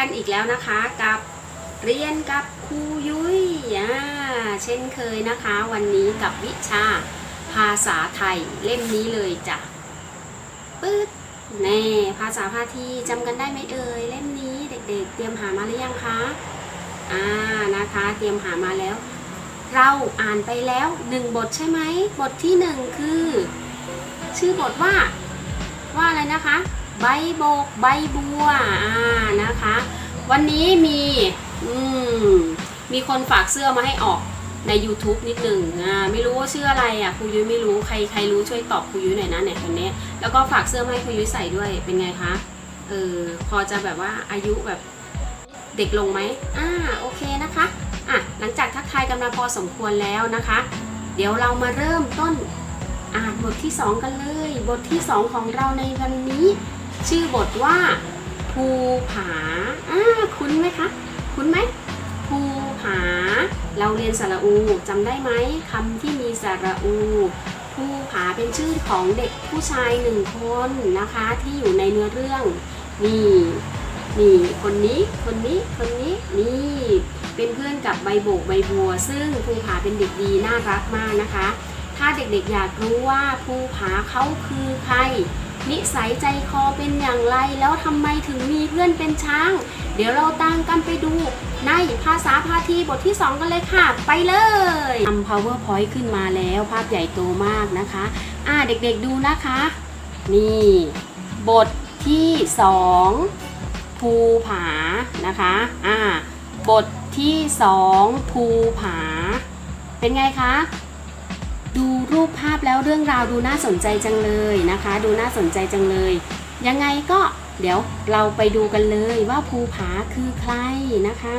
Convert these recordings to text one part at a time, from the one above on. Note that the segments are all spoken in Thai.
กันอีกแล้วนะคะกับเรียนกับครูยุ้ยอ่าเช่นเคยนะคะ วันนี้กับวิชาภาษาไทยเล่มนี้เลยจ้ะปึ๊ดแน่ภาษาพาทีจำกันได้ไหมเอ่ยเล่มนี้เด็กๆ เตรียมหามาหรือยังคะอ่านะคะ เตรียมหามาแล้ว เราอ่านไปแล้วหนึ่งบทใช่ไหมบทที่หนึ่งคือ ชื่อบทว่า ว่าอะไรนะคะ ใบโบก ใบบัวอ่านะคะ วันนี้มีอืมมีคนฝากเสื้อมาให้ออกใน YouTube นิดหนึ่งอ่าไม่รู้ว่าชื่ออะไรอะครูยุ้ยไม่รู้ใครใครรู้ช่วยตอบครูยุ้ยหน่อยนะเนี่ยคนนี้แล้วก็ฝากเสื้อมาให้ครูยุ้ยใส่ด้วยเป็นไงคะเออพอจะแบบว่าอายุแบบเด็กลงไหมอ่าโอเคนะคะอะหลังจากทักทายกันมาพอสมควรแล้วนะคะ เดี๋ยวเรามาเริ่มต้นอ่านบทที่ 2 กันเลย บทที่ 2 ของเราในวันนี้ ชื่อบทว่าภูผาอ่าคุ้นไหมคะ คุ้นไหมภูผา เราเรียนสระอูจำได้ไหมคำที่มีสระอูภูผาเป็นชื่อของเด็กผู้ชายหนึ่งคนนะคะ ที่อยู่ในเนื้อเรื่องนี่นี่คนนี้คนนี้คนนี้นี่เป็นเพื่อนกับใบโบกใบบัว ซึ่งภูผาเป็นเด็กดีน่ารักมากนะคะ ถ้าเด็กๆอยากรู้ว่าภูผาเขาคือใคร นิสัยใจคอเป็นอย่างไร แล้วทำไมถึงมีเพื่อนเป็นช้าง เดี๋ยวเราตามกันไปดูในภาษาพาทีบทที่ 2 กันเลยค่ะ ไปเลยทำ powerpoint ขึ้นมาแล้วภาพใหญ่โตมากนะคะ อ่าเด็กๆดูนะคะ นี่ บทที่ 2 ภูผานะคะ อ่า บทที่ 2 ภูผา เป็นไงคะ ดูรูปภาพแล้วเรื่องราวดูน่าสนใจจังเลยนะคะ ดูน่าสนใจจังเลย ยังไงก็เดี๋ยวเราไปดูกันเลยว่าภูผาคือใครนะคะ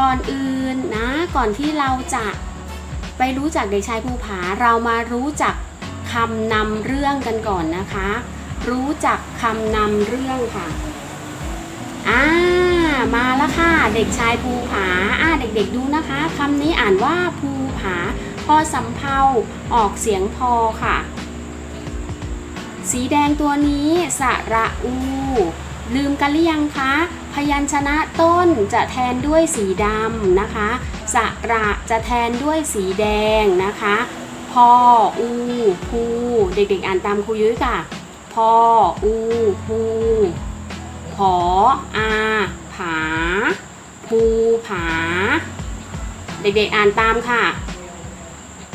ก่อนอื่นนะก่อนที่เราจะไปรู้จักเด็กชายภูผาเรามารู้จักคำนำเรื่องกันก่อนนะคะ รู้จักคำนำเรื่องค่ะอ่ามาแล้วค่ะ เด็กชายภูผาอ่าเด็กๆดูนะคะคำนี้อ่านว่าภูผา พอสำเพาออกเสียงพอค่ะ สีแดงตัวนี้สระอู ลืมกันหรือยังคะ พยัญชนะต้นจะแทนด้วยสีดำนะคะสระจะแทนด้วยสีแดงนะคะพออูภูเด็กๆอ่านตามครูยุ้ยค่ะพออูภูผออาผาภูผา เด็กๆอ่านตามค่ะ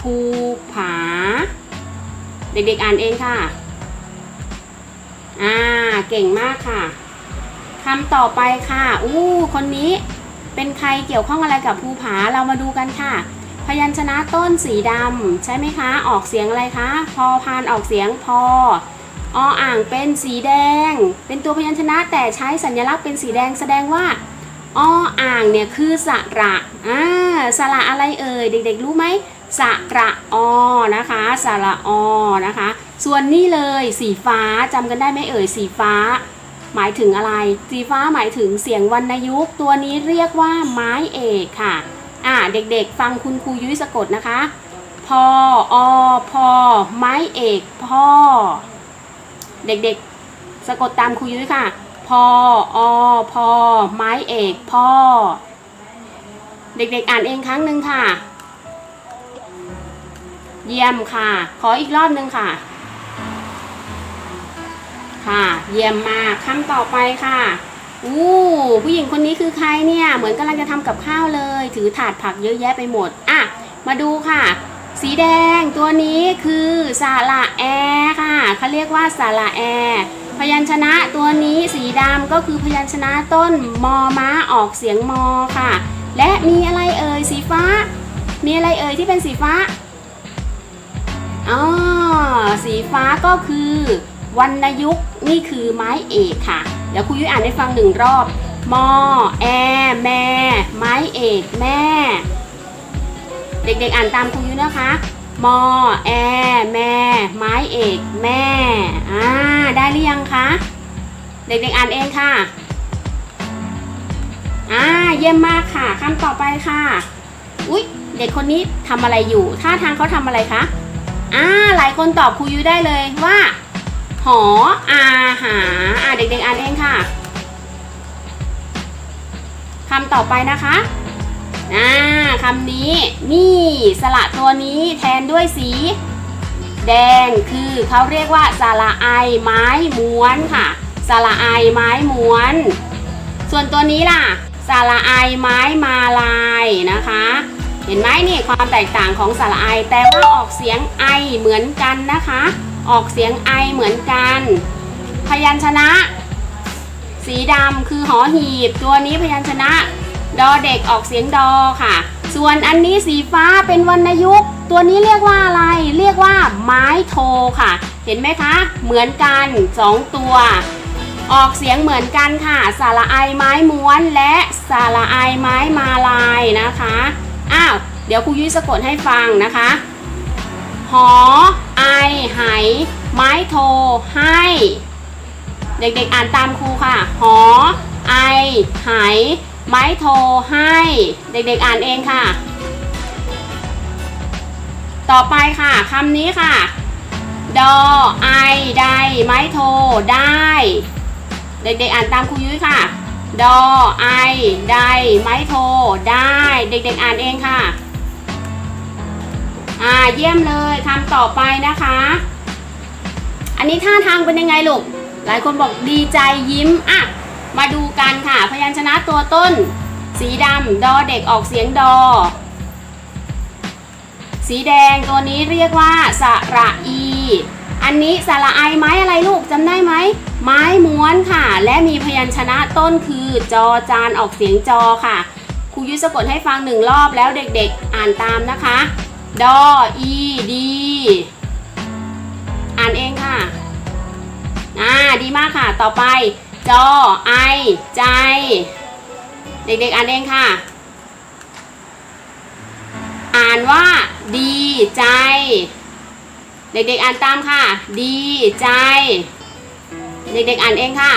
ภูผา เด็กๆอ่านเองค่ะ อ่า เก่งมากค่ะคำต่อไปค่ะ อู้ คนนี้เป็นใครเกี่ยวข้องอะไรกับภูผา เรามาดูกันค่ะ พยัญชนะต้นสีดำใช่ไหมคะ ออกเสียงอะไรคะ พอพานออกเสียงพอออ่างเป็นสีแดง เป็นตัวพยัญชนะแต่ใช้สัญลักษณ์เป็นสีแดงแสดงว่าออ่างเนี่ยคือสระอ่าสระอะไรเอ่ยเด็ก ๆ รู้ไหม สระอนะคะสระอนะคะ ส่วนนี่เลยสีฟ้าจำกันได้ไหมเอ่ยสีฟ้า หมายถึงอะไร สีฟ้าหมายถึงเสียงวรรณยุกต์ตัวนี้เรียกว่าไม้เอกค่ะอ่าเด็กๆ ฟังคุณครูยุ้ยสะกดนะคะพออพอไม้เอกพ่อ เด็กๆ สะกดตามครูยุ้ยค่ะพออพอไม้เอกพ่อ เด็กๆ อ่านเองครั้งหนึ่งค่ะ เยี่ยมค่ะ ขออีกรอบหนึ่งค่ะ ค่ะ เยี่ยมมากคำต่อไปค่ะอู้ผู้หญิงคนนี้คือใครเนี่ย เหมือนกำลังจะทำกับข้าวเลย ถือถาดผักเยอะแยะไปหมด อะ มาดูค่ะ สีแดงตัวนี้คือสาระแอค่ะเขาเรียกว่าสาระแอพยัญชนะตัวนี้สีดำก็คือพยัญชนะต้นมอม้าออกเสียงมอค่ะ และมีอะไรเอ่ยสีฟ้า มีอะไรเอ่ยที่เป็นสีฟ้า อ๋อสีฟ้าก็คือวรรณยุกต์นี่คือไม้เอกค่ะ เดี๋ยวครูยุ้ยอ่านให้ฟังหนึ่งรอบมอแอ แม่ ไม้เอกแม่ เด็กๆอ่านตามครูยุ้ยนะคะมอแอ แม่ ไม้เอกแม่อ่าได้หรือยังคะเด็กๆอ่านเองค่ะอ่าเยี่ยมมากค่ะคำต่อไปค่ะ อุ๊ย เด็กคนนี้ทำอะไรอยู่ท่าทางเขาทำอะไรคะ อ่าหลายคนตอบครูยุ้ยได้เลยว่า หออาหาอ่าเด็กๆอ่านเองค่ะคำต่อไปนะคะอ่าคำนี้นี่สระตัวนี้แทนด้วยสี แดงคือเขาเรียกว่าสระไอไม้ม้วนค่ะสระไอไม้ม้วน ส่วนตัวนี้ล่ะสระไอไม้มาลายนะคะ เห็นไหมนี่ความแตกต่างของสระไอ แต่ว่าออกเสียงไอเหมือนกันนะคะ ออกเสียงไอเหมือนกัน พยัญชนะ สีดำคือหอหีบ ตัวนี้พยัญชนะ ดอเด็กออกเสียงดอค่ะ ส่วนอันนี้สีฟ้าเป็นวรรณยุกต์ ตัวนี้เรียกว่าอะไร เรียกว่าไม้โทค่ะ เห็นไหมคะ เหมือนกันสองตัว ออกเสียงเหมือนกันค่ะ สระไอไม้ม้วนและสระไอไม้มาลายนะคะ อ้าว เดี๋ยวครูยุ้ยสะกดให้ฟังนะคะ หอ ไอไหไม้โทให้ เด็กๆอ่านตามครูค่ะ หอ ไอไหไม้โทให้ เด็กๆอ่านเองค่ะ ต่อไปค่ะคำนี้ค่ะ ดอ ไอ ได ไม้โท ได้ เด็กๆอ่านตามครูยุ้ยค่ะ ดอไอไดไม้โท ได้ เด็กๆอ่านเองค่ะ อ่าเยี่ยมเลยคำต่อไปนะคะ อันนี้ท่าทางเป็นยังไงลูก หลายคนบอกดีใจยิ้มอะมาดูกันค่ะ พยัญชนะตัวต้น สีดำดอเด็กออกเสียงดอ สีแดงตัวนี้เรียกว่าสระอี อันนี้สระไอไม้อะไรลูกจำได้ไหม ไม้ม้วนค่ะ และมีพยัญชนะต้นคือจอจานออกเสียงจอค่ะ ครูยุ้ยสะกดให้ฟังหนึ่งรอบแล้วเด็กๆ อ่านตามนะคะ ดอ อีดี อ่านเองค่ะ อ่า ดีมากค่ะ ต่อไป จอ ไอ ใจ เด็กๆ อ่านเองค่ะ อ่านว่า ดีใจ เด็กๆอ่านตามค่ะ ดีใจ เด็กๆอ่านเองค่ะ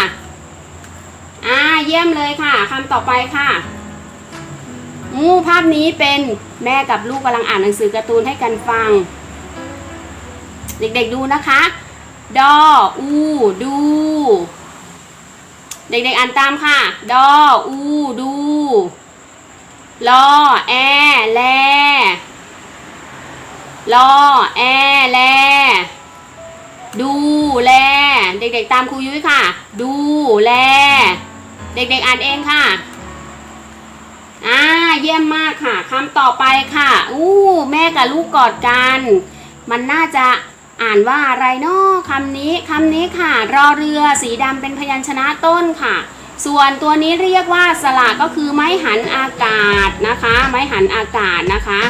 อ่าเยี่ยมเลยค่ะคำต่อไปค่ะอู้ภาพนี้เป็นแม่กับลูกกำลังอ่านหนังสือการ์ตูนให้กันฟัง เด็กๆดูนะคะ ดอ อู ดู เด็กๆอ่านตามค่ะ ดอ อู ดู ลอ แอ แล ลอแอแล ดูแล เด็กๆตามครูยุ้ยค่ะ ดูแล เด็กๆอ่านเองค่ะ อ่า เยี่ยมมากค่ะคำต่อไปค่ะ อู้แม่กับลูกกอดกัน มันน่าจะอ่านว่าอะไรเนาะคำนี้คำนี้ค่ะ รอเรือสีดำเป็นพยัญชนะต้นค่ะ ส่วนตัวนี้เรียกว่าสระก็คือไม้หันอากาศนะคะ ไม้หันอากาศนะคะ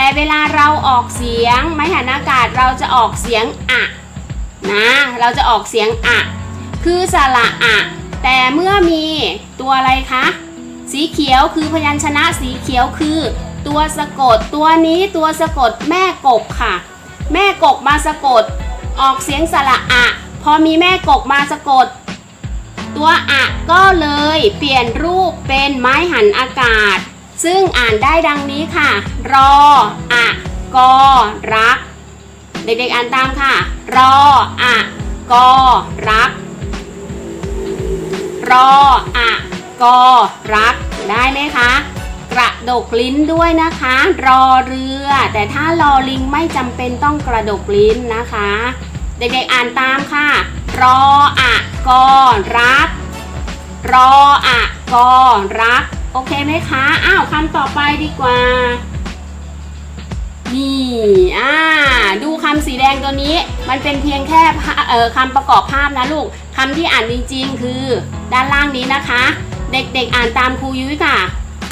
แต่เวลาเราออกเสียงไม้หันอากาศเราจะออกเสียงอะนะเราจะออกเสียงอะคือสระอะแต่เมื่อมีตัวอะไรคะสีเขียวคือพยัญชนะสีเขียวคือ ตัวสะกดตัวนี้ตัวสะกดแม่กกค่ะ แม่กกมาสะกด ออกเสียงสระอะ พอมีแม่กกมาสะกด ตัวอะก็เลยเปลี่ยนรูปเป็นไม้หันอากาศ ซึ่งอ่านได้ดังนี้ค่ะ รออะกอรัก เด็กๆอ่านตามค่ะ รออะกอรัก รออะกอรัก ได้ไหมคะ กระดกลิ้นด้วยนะคะ รอเรือ แต่ถ้ารอลิงไม่จำเป็นต้องกระดกลิ้นนะคะ เด็กๆอ่านตามค่ะ รออะกอรัก รออะกอรัก โอเคไหมคะ อ้าวคำต่อไปดีกว่า นี่ อ่า ดูคำสีแดงตัวนี้ มันเป็นเพียงแค่เอ่อคำประกอบภาพนะลูกคำที่อ่านจริงๆ คือ ด้านล่างนี้นะคะ เด็กๆอ่านตามครูยุ้ยค่ะ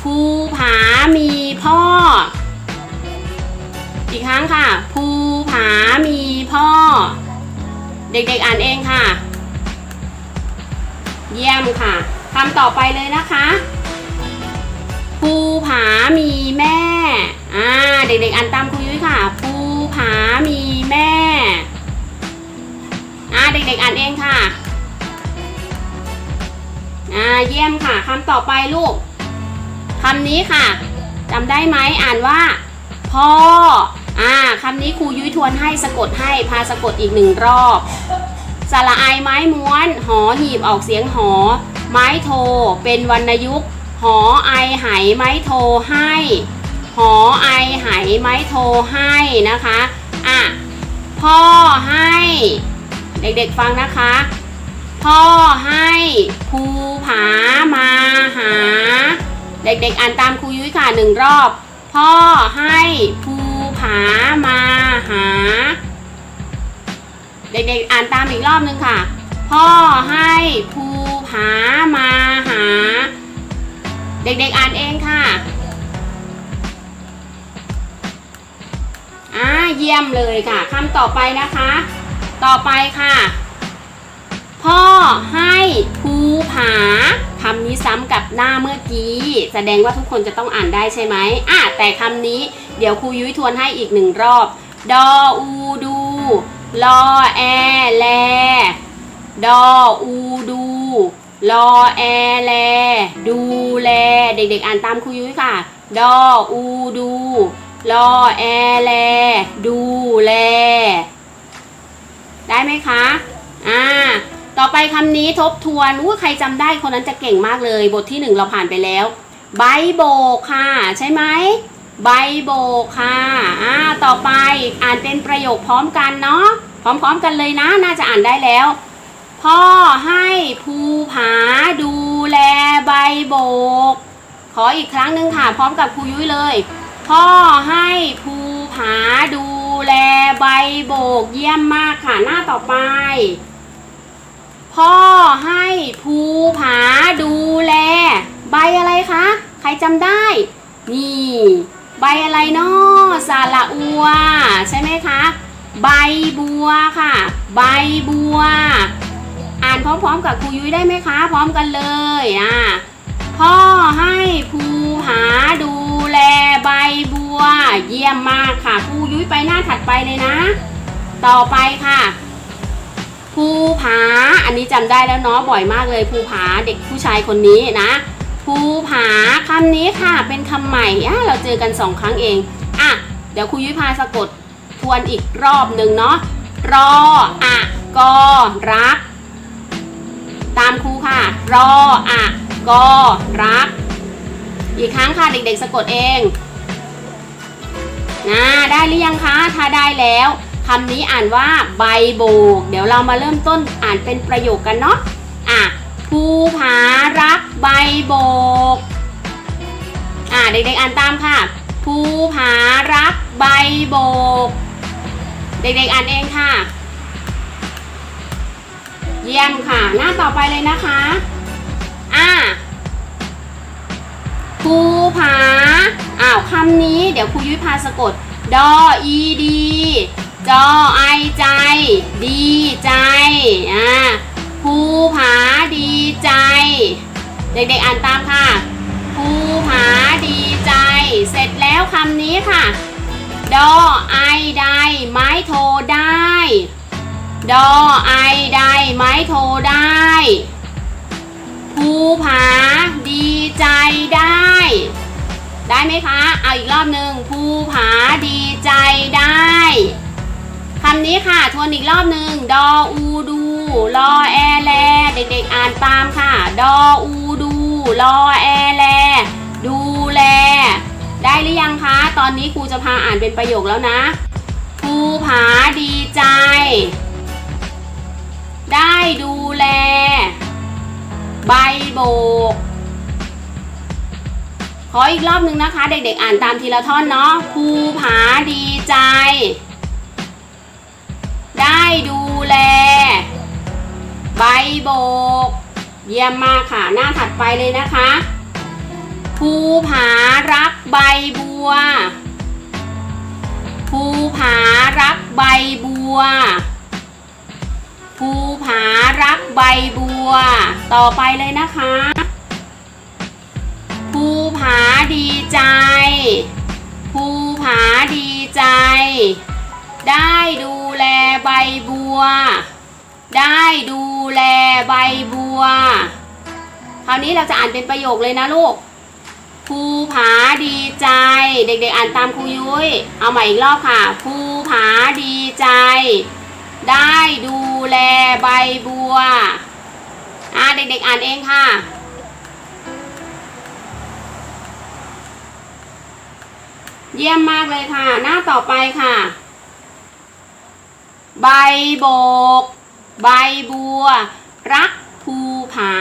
ภูผามีพ่อ อีกครั้งค่ะภูผามีพ่อ เด็กๆอ่านเองค่ะ เยี่ยมค่ะคำต่อไปเลยนะคะามีแม่ อ่า เด็กๆอ่านตามครูยุ้ยค่ะ ภูผามีแม่ อ่า เด็กๆอ่านเองค่ะ อ่า เยี่ยมค่ะคำต่อไปลูกคำนี้ค่ะจำได้ไหมอ่านว่า พ่อ อ่าคำนี้ครูยุ้ยทวนให้สะกดให้พาสะกดอีกหนึ่งรอบสระไอไม้ม้วน หอหีบออกเสียงหอ ไม้โท เป็นวรรณยุกต์ หอไอไหไม้โทรให้ หอไอไหไม้โทรให้นะคะ อะ พ่อให้ เด็กๆฟังนะคะ พ่อให้ภูผามาหา เด็กๆอ่านตามครูยุ้ยค่ะหนึ่งรอบ พ่อให้ภูผามาหา เด็กๆอ่านตามอีกรอบนึงค่ะ พ่อให้ภูผามาหา เด็กๆอ่านเองค่ะอ่าเยี่ยมเลยค่ะคำต่อไปนะคะ ต่อไปค่ะ พ่อให้ภูผาคำนี้ซ้ำกับหน้าเมื่อกี้ แสดงว่าทุกคนจะต้องอ่านได้ใช่ไหมอะแต่คำนี้เดี๋ยวครูยุ้ยทวนให้อีกหนึ่งรอบ ดออูดูลอแอแลดออูดู ลอแอแล ดูแล เด็กๆ อ่านตามครูยุ้ยค่ะ ดออูดูลอแอแล ดูแล ได้ไหมคะ อ่า ต่อไปคำนี้ทบทวนอู้ใครจำได้คนนั้นจะเก่งมากเลย บทที่หนึ่งเราผ่านไปแล้วใบโบกค่ะ ใช่ไหมใบโบกค่ะ อ่า ต่อไปอ่านเป็นประโยคพร้อมกันเนาะ พร้อมๆกันเลยนะ น่าจะอ่านได้แล้ว พ่อให้ภูผาดูแลใบโบก ขออีกครั้งหนึ่งค่ะพร้อมกับครูยุ้ยเลย พ่อให้ภูผาดูแลใบโบก เยี่ยมมากค่ะหน้าต่อไป พ่อให้ภูผาดูแล ใบอะไรคะ ใครจำได้ นี่ ใบอะไรเนาะสาระอัว ใช่ไหมคะ ใบบัวค่ะ ใบบัว อ่านพร้อมๆ กับครูยุ้ยได้ไหมคะ พร้อมกันเลยอะพ่อให้ภูผาดูแลใบบัว เยี่ยมมากค่ะครูยุ้ยไปหน้าถัดไปเลยนะ ต่อไปค่ะภูผา อันนี้จำได้แล้วเนาะบ่อยมากเลยภูผาเด็กผู้ชายคนนี้นะภูผาคำนี้ค่ะ เป็นคำใหม่อะเราเจอกันสองครั้งเองอะเดี๋ยวครูยุ้ยพาสะกดทวนอีกรอบหนึ่งเนาะรออะกอรัก ตามครูค่ะ รออะกอรัก อีกครั้งค่ะเด็กๆสะกดเองนะได้หรือยังคะ ถ้าได้แล้วคำนี้อ่านว่าใบโบก เดี๋ยวเรามาเริ่มต้นอ่านเป็นประโยคกันเนาะอะภูผารักใบโบก อะเด็กๆอ่านตามค่ะภูผารักใบโบก เด็กๆอ่านเองค่ะ เยี่ยมค่ะ หน้าต่อไปเลยนะคะ อ่าภูผา อ้าวคำนี้เดี๋ยวครูยุ้ยพาสะกด ดออีดีจอไอใจ ดีใจ อ่าภูผาดีใจ เด็กๆอ่านตามค่ะภูผาดีใจ เสร็จแล้วคำนี้ค่ะ ดอไอใดไม้โทได้ ดอไอใดไม้โทได้ภูผาดีใจได้ ได้ไหมคะ เอาอีกรอบหนึ่งภูผาดีใจได้คำนี้ค่ะ ทวนอีกรอบหนึ่งดออูดูลอแอแล เด็กๆอ่านตามค่ะ ดออูดูลอแอแล ดูแล ได้หรือยังคะ ตอนนี้ครูจะพาอ่านเป็นประโยคแล้วนะภูผาดีใจ ได้ดูแล ใบโบก ขออีกรอบหนึ่งนะคะ เด็กๆอ่านตามทีละท่อนเนาะภูผาดีใจ ได้ดูแล ใบโบก เยี่ยมมากค่ะ หน้าถัดไปเลยนะคะภูผารักใบบัวภูผารักใบบัว ภูผารักใบบัว ต่อไปเลยนะคะ ภูผาดีใจ ภูผาดีใจ ได้ดูแลใบบัว ได้ดูแลใบบัว คราวนี้เราจะอ่านเป็นประโยคเลยนะลูก ภูผาดีใจ เด็กๆอ่านตามครูยุ้ย เอาใหม่อีกรอบค่ะ ภูผาดีใจ ได้ดูแลใบบัว อ่าเด็กๆอ่านเองค่ะ เยี่ยมมากเลยค่ะ หน้าต่อไปค่ะ ใบโบก ใบบัว รักภูผา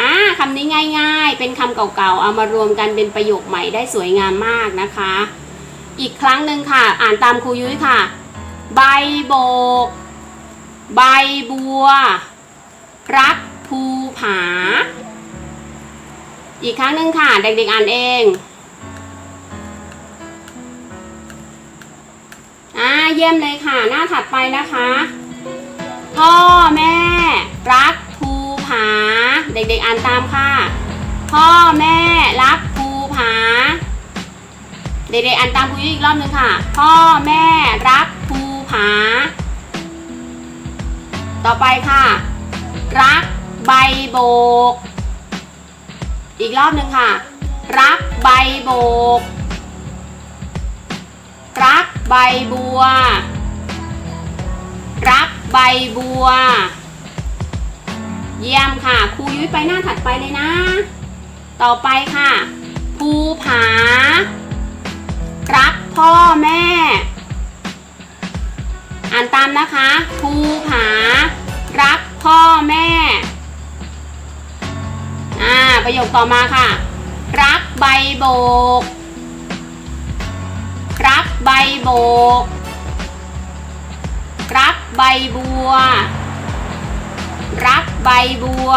อ่าคำนี้ง่าย ๆ เป็นคำเก่าๆ เอามารวมกันเป็นประโยคใหม่ได้สวยงามมากนะคะ อีกครั้งหนึ่งค่ะ อ่านตามครูยุ้ยค่ะ ใบโบก ใบบัว รักภูผา อีกครั้งหนึ่งค่ะ เด็กๆอ่านเองอ่าเยี่ยมเลยค่ะ หน้าถัดไปนะคะ พ่อแม่ รักภูผา เด็กๆอ่านตามค่ะ พ่อแม่รักภูผา เด็กๆอ่านตามครูยุ้ยอีกรอบหนึ่งค่ะ พ่อแม่รักภูผา ต่อไปค่ะ รักใบโบก อีกรอบหนึ่งค่ะ รักใบโบก รักใบบัว รักใบบัว เยี่ยมค่ะครูยุ้ยไปหน้าถัดไปเลยนะ ต่อไปค่ะ ภูผา รักพ่อแม่ อ่านตามนะคะภูผา รักพ่อแม่ อ่า ประโยคต่อมาค่ะ รักใบโบก รักใบโบก รักใบบัว รักใบบัว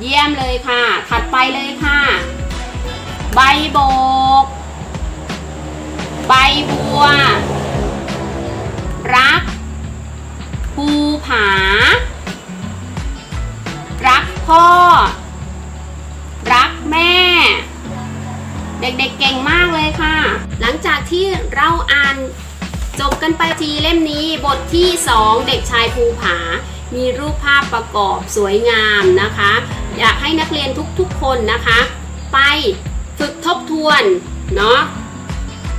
เยี่ยมเลยค่ะ ถัดไปเลยค่ะ ใบโบก ใบบัว รัก ภูผา รักพ่อ รักแม่ เด็กๆเก่งมากเลยค่ะ หลังจากที่เราอ่านจบกันไปทีเล่มนี้บทที่ 2 เด็กชายภูผา มีรูปภาพประกอบสวยงามนะคะ อยากให้นักเรียนทุกๆคนนะคะ ไปฝึกทบทวนเนาะ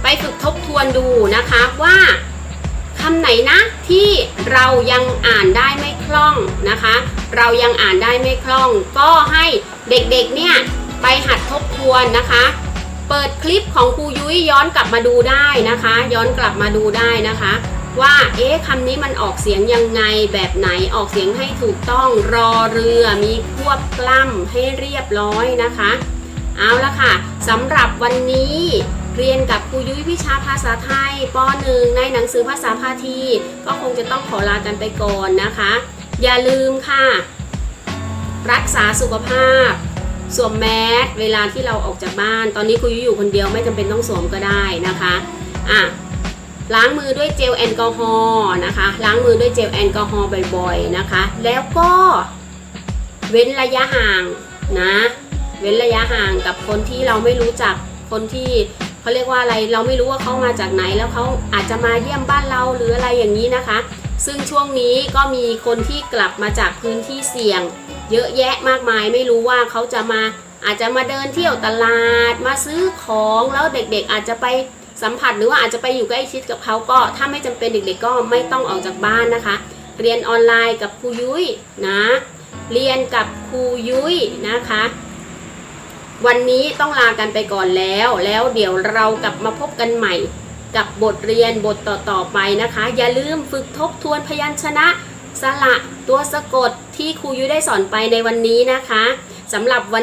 ไปฝึกทบทวนดูนะคะว่าำไหนนะที่เรายังอ่านได้ไม่คล่องนะคะ เรายังอ่านได้ไม่คล่อง ก็ให้เด็กๆเนี่ยไปหัดทบทวนนะคะ เปิดคลิปของครูยุ้ยย้อนกลับมาดูได้นะคะ ย้อนกลับมาดูได้นะคะ ว่าเอ๊ะคำนี้มันออกเสียงยังไงแบบไหนออกเสียงให้ถูกต้องรอเรือมีควบกล้ำให้เรียบร้อยนะคะ เอาละค่ะสำหรับวันนี้ เรียนกับครูยุ้ยวิชาภาษาไทยป .1 ในหนังสือภาษาพาทีก็คงจะต้องขอลากันไปก่อนนะคะ อย่าลืมค่ะ รักษาสุขภาพ สวมแมสเวลาที่เราออกจากบ้าน ตอนนี้ครูยุ้ยอยู่คนเดียวไม่จำเป็นต้องสวมก็ได้นะคะอะล้างมือด้วยเจลแอลกอฮอล์นะคะ ล้างมือด้วยเจลแอลกอฮอล์บ่อยๆนะคะ แล้วก็เว้นระยะห่างนะ เว้นระยะห่างกับคนที่เราไม่รู้จัก คนที่ เขาเรียกว่าอะไรเราไม่รู้ว่าเขามาจากไหน แล้วเขาอาจจะมาเยี่ยมบ้านเราหรืออะไรอย่างนี้นะคะ ซึ่งช่วงนี้ก็มีคนที่กลับมาจากพื้นที่เสี่ยง เยอะแยะมากมาย ไม่รู้ว่าเขาจะมาอาจจะมาเดินเที่ยวตลาดมาซื้อของแล้วเด็กๆอาจจะไปสัมผัสหรือว่าอาจจะไปอยู่ใกล้ชิดกับเขาก็ถ้าไม่จำเป็นเด็กๆก็ไม่ต้องออกจากบ้านนะคะ เรียนออนไลน์กับครูยุ้ยนะ เรียนกับครูยุ้ยนะคะ วันนี้ต้องลากันไปก่อนแล้ว แล้วเดี๋ยวเรากลับมาพบกันใหม่ กับบทเรียนบทต่อๆไปนะคะ อย่าลืมฝึกทบทวนพยัญชนะ สระตัวสะกดที่ครูยุ้ยได้สอนไปในวันนี้นะคะสำหรับวัน